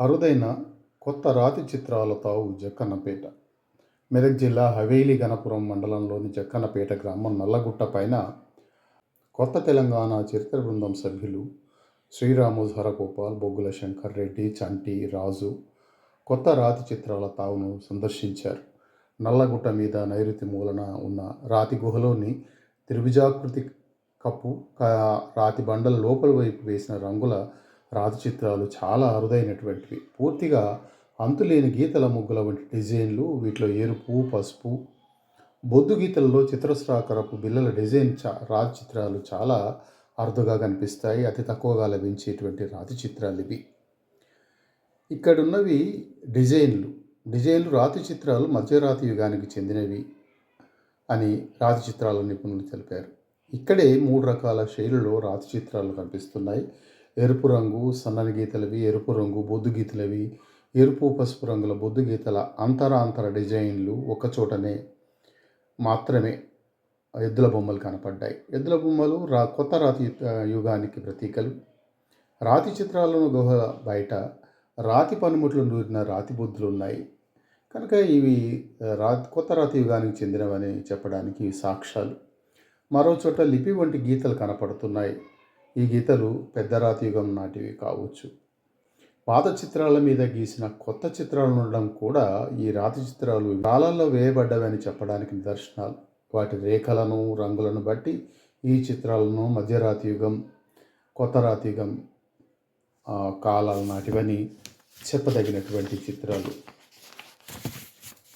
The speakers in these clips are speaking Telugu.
అరుదైన కొత్త రాతి చిత్రాల తావు జక్కన్నపేట. మెదక్ జిల్లా హవేలి గణపురం మండలంలోని జక్కన్నపేట గ్రామం నల్లగుట్ట పైన కొత్త తెలంగాణ చరిత్ర బృందం సభ్యులు శ్రీరాము ధరగోపాల్ బొగ్గుల శంకర్ రెడ్డి చంటి రాజు కొత్త రాతి చిత్రాల తావును సందర్శించారు. నల్లగుట్ట మీద నైరుతి మూలన ఉన్న రాతి గుహలోని త్రిభుజాకృతి కప్పు రాతి బండల లోపల వైపు వేసిన రంగుల రాతి చిత్రాలు చాలా అరుదైనటువంటివి. పూర్తిగా అంతులేని గీతల ముగ్గుల వంటి డిజైన్లు వీటిలో ఎరుపు పసుపు బొద్దు గీతలలో చతురస్రాకారపు బిల్లల డిజైన్ చా రాతి చిత్రాలు చాలా అరుదుగా కనిపిస్తాయి. అతి తక్కువగా లభించేటువంటి రాతి చిత్రాలు ఇవి. ఇక్కడున్నవి డిజైన్లు. డిజైన్లు రాతి చిత్రాలు మధ్యరాతి యుగానికి చెందినవి అని రాతి చిత్రాల నిపుణులు తెలిపారు. ఇక్కడే మూడు రకాల శైలిలో రాతి చిత్రాలు కనిపిస్తున్నాయి. ఎరుపు రంగు సన్నని గీతలవి ఎరుపు రంగు బొద్దు గీతలవి ఎరుపు పసుపు రంగుల బొద్దు గీతల అంతరాంతర డిజైన్లు ఒకచోటనే మాత్రమే ఎద్దుల బొమ్మలు కనపడ్డాయి. ఎద్దుల బొమ్మలు రా కొత్త రాతి యుగానికి ప్రతీకలు. రాతి చిత్రాలను గుహ బయట రాతి పనిముట్లు నూరిన రాతి బొద్దులు ఉన్నాయి. కనుక ఇవి రా రాతి కొత్త రాతి యుగానికి చెందినవని చెప్పడానికి ఇవి సాక్ష్యాలు. మరో చోట లిపి వంటి గీతలు కనపడుతున్నాయి. ఈ గీతలు పెద్ద రాతి యుగం నాటివి కావచ్చు. పాత చిత్రాల మీద గీసిన కొత్త చిత్రాలు ఉండడం కూడా ఈ రాతి చిత్రాలు కాలాల్లో వేయబడ్డవని చెప్పడానికి నిదర్శనాలు. వాటి రేఖలను రంగులను బట్టి ఈ చిత్రాలను మధ్యరాతి యుగం కొత్త రాతి యుగం కాలాల నాటివని చెప్పదగినటువంటి చిత్రాలు.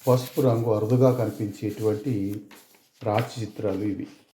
పసుపు రంగు అరుదుగా కనిపించేటువంటి రాతి చిత్రాలు ఇవి.